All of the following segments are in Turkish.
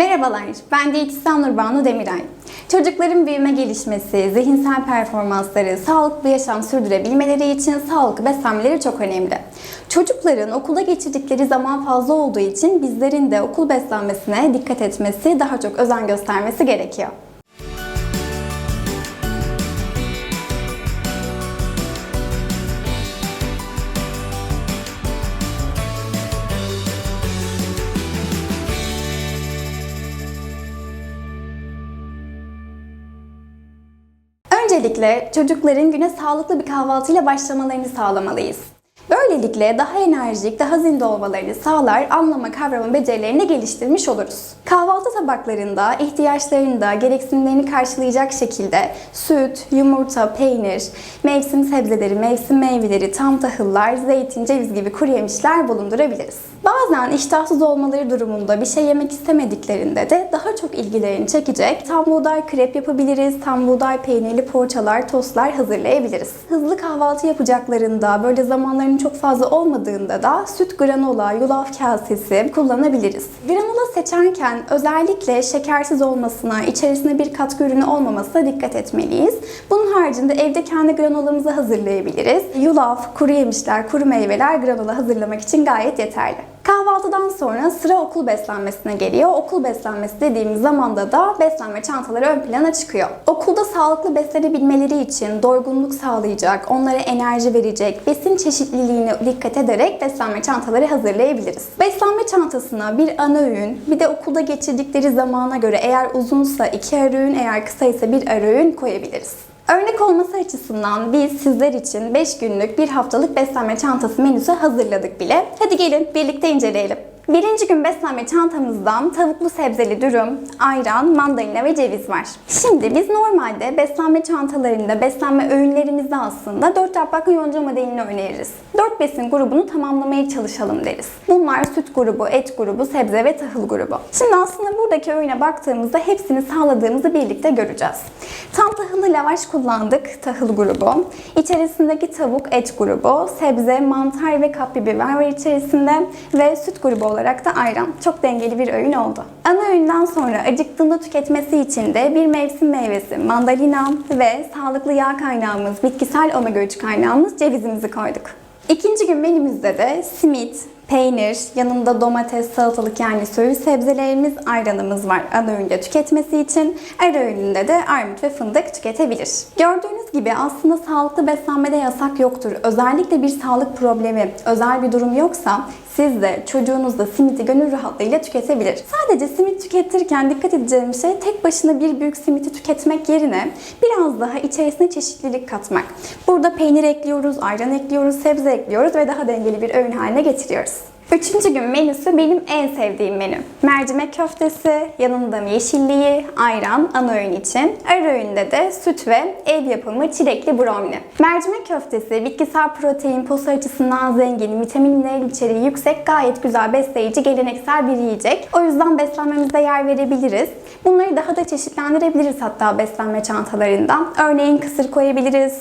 Merhabalar, ben diyetisyen Nurbanu Demiray. Çocukların büyüme gelişmesi, zihinsel performansları, sağlıklı yaşam sürdürebilmeleri için sağlıklı beslenmeleri çok önemli. Çocukların okulda geçirdikleri zaman fazla olduğu için bizlerin de okul beslenmesine dikkat etmesi, daha çok özen göstermesi gerekiyor. Öncelikle çocukların güne sağlıklı bir kahvaltıyla başlamalarını sağlamalıyız. Böylelikle daha enerjik, daha zinde olmalarını sağlar, anlama, kavrama becerilerini geliştirmiş oluruz. Kahvaltı tabaklarında ihtiyaçlarını da gereksinimlerini karşılayacak şekilde süt, yumurta, peynir, mevsim sebzeleri, mevsim meyveleri, tam tahıllar, zeytin, ceviz gibi kuru yemişler bulundurabiliriz. Bazen iştahsız olmaları durumunda bir şey yemek istemediklerinde de daha çok ilgilerini çekecek tam buğday krep yapabiliriz, tam buğday peynirli poğaçalar, tostlar hazırlayabiliriz. Hızlı kahvaltı yapacaklarında böyle zamanlarının çok fazla olmadığında da süt granola, yulaf kasesi kullanabiliriz. Granola seçerken özellikle şekersiz olmasına, içerisinde bir katkı ürünü olmamasına dikkat etmeliyiz. Bunun haricinde evde kendi granolamızı hazırlayabiliriz. Yulaf, kuru yemişler, kuru meyveler granola hazırlamak için gayet yeterli. Kahvaltıdan sonra sıra okul beslenmesine geliyor. Okul beslenmesi dediğimiz zamanda da beslenme çantaları ön plana çıkıyor. Okulda sağlıklı beslenebilmeleri için doygunluk sağlayacak, onlara enerji verecek, besin çeşitliliğine dikkat ederek beslenme çantaları hazırlayabiliriz. Beslenme çantasına bir ana öğün, bir de okulda geçirdikleri zamana göre eğer uzunsa iki ara öğün, eğer kısaysa bir ara öğün koyabiliriz. Örnek olması açısından biz sizler için 5 günlük bir haftalık beslenme çantası menüsü hazırladık bile. Hadi gelin birlikte inceleyelim. Birinci gün beslenme çantamızdan tavuklu sebzeli dürüm, ayran, mandalina ve ceviz var. Şimdi biz normalde beslenme çantalarında beslenme öğünlerimizde aslında 4 yapraklı yonca modelini öneririz. 4 besin grubunu tamamlamaya çalışalım deriz. Bunlar süt grubu, et grubu, sebze ve tahıl grubu. Şimdi aslında buradaki öğüne baktığımızda hepsini sağladığımızı birlikte göreceğiz. Tam tahıllı lavaş kullandık, tahıl grubu. İçerisindeki tavuk, et grubu, sebze, mantar ve kapya biber var içerisinde ve süt grubu olarak da ayran. Çok dengeli bir öğün oldu. Ana öğünden sonra acıktığında tüketmesi için de bir mevsim meyvesi, mandalina ve sağlıklı yağ kaynağımız, bitkisel omega 3 kaynağımız cevizimizi koyduk. İkinci gün menümüzde de simit, peynir, yanında domates, salatalık yani söğüş sebzelerimiz, ayranımız var ana öğünde tüketmesi için. Ara öğününde de armut ve fındık tüketebilir. Gördüğünüz gibi aslında sağlıklı beslenmede yasak yoktur. Özellikle bir sağlık problemi, özel bir durum yoksa siz de çocuğunuz da simiti gönül rahatlığıyla tüketebilir. Sadece simit tüketirken dikkat edeceğim şey tek başına bir büyük simiti tüketmek yerine biraz daha içerisine çeşitlilik katmak. Burada peynir ekliyoruz, ayran ekliyoruz, sebze ekliyoruz ve daha dengeli bir öğün haline getiriyoruz. Üçüncü gün menüsü benim en sevdiğim menü. Mercimek köftesi, yanında yeşilliği, ayran ana öğün için. Ara öğünde de süt ve ev yapımı çilekli brownie. Mercimek köftesi bitkisel protein, posu açısından zengin, vitamin mineral içeriği yüksek, gayet güzel besleyici, geleneksel bir yiyecek. O yüzden beslenmemize yer verebiliriz. Bunları daha da çeşitlendirebiliriz hatta beslenme çantalarından. Örneğin kısır koyabiliriz.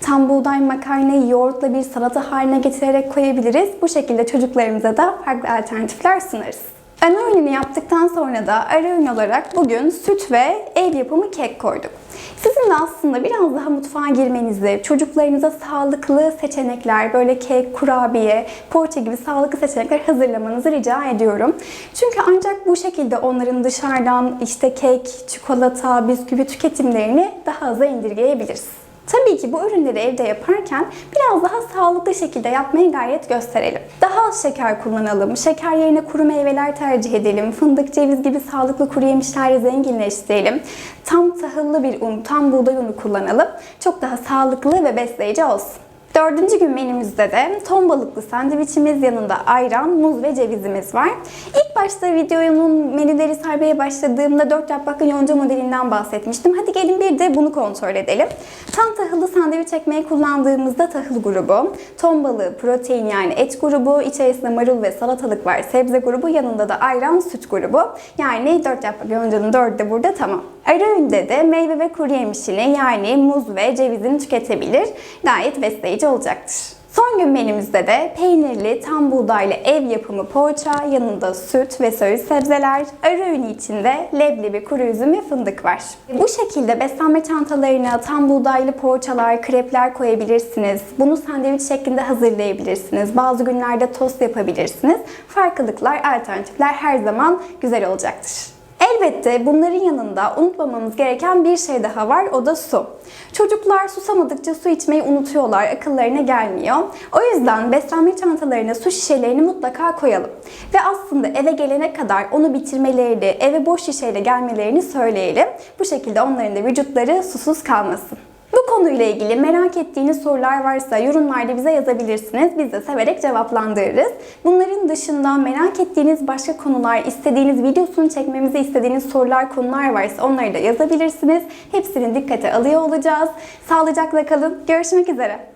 Tam buğday makarnayı yoğurtla bir salata haline getirerek koyabiliriz. Bu şekilde çocuklarımıza da farklı alternatifler sunarız. Ana öğününü yaptıktan sonra da ara öğün olarak bugün süt ve ev yapımı kek koyduk. Sizin de aslında biraz daha mutfağa girmenizi, çocuklarınıza sağlıklı seçenekler, böyle kek, kurabiye, poğaça gibi sağlıklı seçenekler hazırlamanızı rica ediyorum. Çünkü ancak bu şekilde onların dışarıdan işte kek, çikolata, bisküvi tüketimlerini daha aza indirgeyebiliriz. Tabii ki bu ürünleri evde yaparken biraz daha sağlıklı şekilde yapmaya gayret gösterelim. Daha az şeker kullanalım, şeker yerine kuru meyveler tercih edelim, fındık, ceviz gibi sağlıklı kuru yemişlerle zenginleştirelim. Tam tahıllı bir un, tam buğday unu kullanalım. Çok daha sağlıklı ve besleyici olsun. Dördüncü gün menümüzde de ton balıklı sandviçimiz yanında ayran, muz ve cevizimiz var. İlk başta videonun menüleri saymaya başladığımda 4 yapraklı yonca modelinden bahsetmiştim. Hadi gelin bir de bunu kontrol edelim. Tam tahıllı sandviç ekmeği kullandığımızda tahıl grubu, ton balığı protein yani et grubu, içerisinde marul ve salatalık var sebze grubu, yanında da ayran süt grubu. Yani 4 yapraklı yoncanın 4'ü de burada tamam. Ara öğünde de meyve ve kuru yemişini yani muz ve cevizini tüketebilir. Gayet besleyici olacaktır. Son gün menümüzde de peynirli, tam buğdaylı ev yapımı poğaça, yanında süt ve söğüş sebzeler, ara öğünü içinde leblebi, kuru üzüm ve fındık var. Bu şekilde beslenme çantalarına tam buğdaylı poğaçalar, krepler koyabilirsiniz. Bunu sandviç şeklinde hazırlayabilirsiniz. Bazı günlerde tost yapabilirsiniz. Farklılıklar, alternatifler her zaman güzel olacaktır. Elbette bunların yanında unutmamamız gereken bir şey daha var, o da su. Çocuklar susamadıkça su içmeyi unutuyorlar, akıllarına gelmiyor. O yüzden beslenme çantalarına su şişelerini mutlaka koyalım. Ve aslında eve gelene kadar onu bitirmelerini, eve boş şişeyle gelmelerini söyleyelim. Bu şekilde onların da vücutları susuz kalmasın. Bu konuyla ilgili merak ettiğiniz sorular varsa yorumlarda bize yazabilirsiniz. Biz de severek cevaplandırırız. Bunların dışında merak ettiğiniz başka konular, istediğiniz videosunu çekmemizi istediğiniz sorular, konular varsa onları da yazabilirsiniz. Hepsini dikkate alıyor olacağız. Sağlıcakla kalın. Görüşmek üzere.